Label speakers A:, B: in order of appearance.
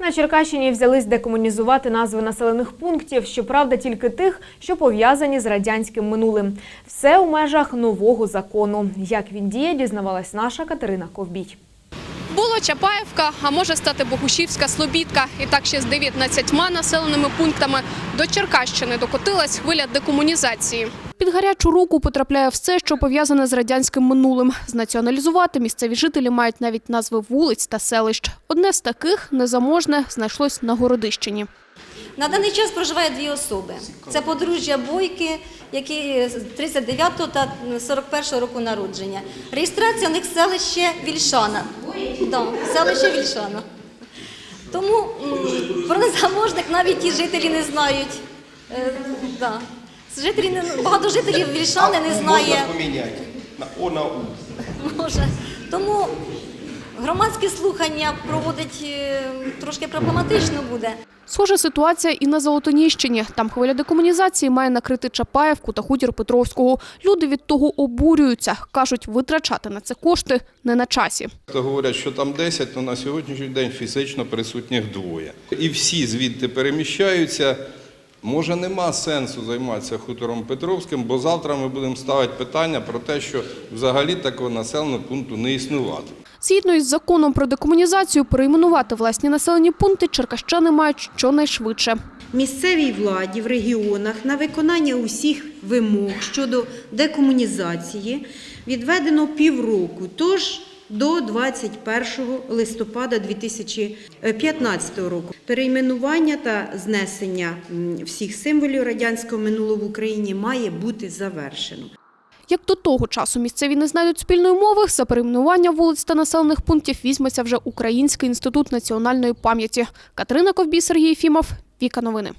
A: На Черкащині взялись декомунізувати назви населених пунктів, щоправда, тільки тих, що пов'язані з радянським минулим. Все у межах нового закону. Як він діє, дізнавалась наша Катерина Ковбій.
B: Було Чапаєвка, а може стати Богушівська Слобідка. І так ще з 19 населеними пунктами до Черкащини докотилась хвиля декомунізації. Під гарячу руку потрапляє все, що пов'язане з радянським минулим. Знаціоналізувати місцеві жителі мають навіть назви вулиць та селищ. Одне з таких незаможне знайшлось на Городищині.
C: На даний час проживає дві особи. Це подружжя Бойки, які з 39 та 41 року народження. Реєстрація у них селище Вільшана. Да, селище Вільшана. Тому м, про незаможних навіть і жителі не знають. Е, да. Жителі не, багато жителів Вільшани не знає.
D: Можна поміняти на О на У.
C: Може. Тому громадські слухання проводить е, трошки проблематично буде.
B: Схожа ситуація і на Золотоніщині. Там хвиля декомунізації має накрити Чапаєвку та хутір Петровського. Люди від того обурюються. Кажуть, витрачати на це кошти не на часі.
D: То говорять, що там 10, то на сьогоднішній день фізично присутніх двоє. І всі звідти переміщаються. Може, нема сенсу займатися хутором Петровським, бо завтра ми будемо ставити питання про те, що взагалі такого населеного пункту не існувати.
B: Згідно із законом про декомунізацію, перейменувати власні населені пункти черкащани мають щонайшвидше.
E: місцевій владі в регіонах на виконання усіх вимог щодо декомунізації відведено півроку, тож до 21 листопада 2015 року. Перейменування та знесення всіх символів радянського минулого в Україні має бути завершено.
B: Як до того часу місцеві не знайдуть спільної мови, за перейменування вулиць та населених пунктів візьметься вже Український інститут національної пам'яті. Катерина Ковбій, Сергій Фімов, Віка Новини.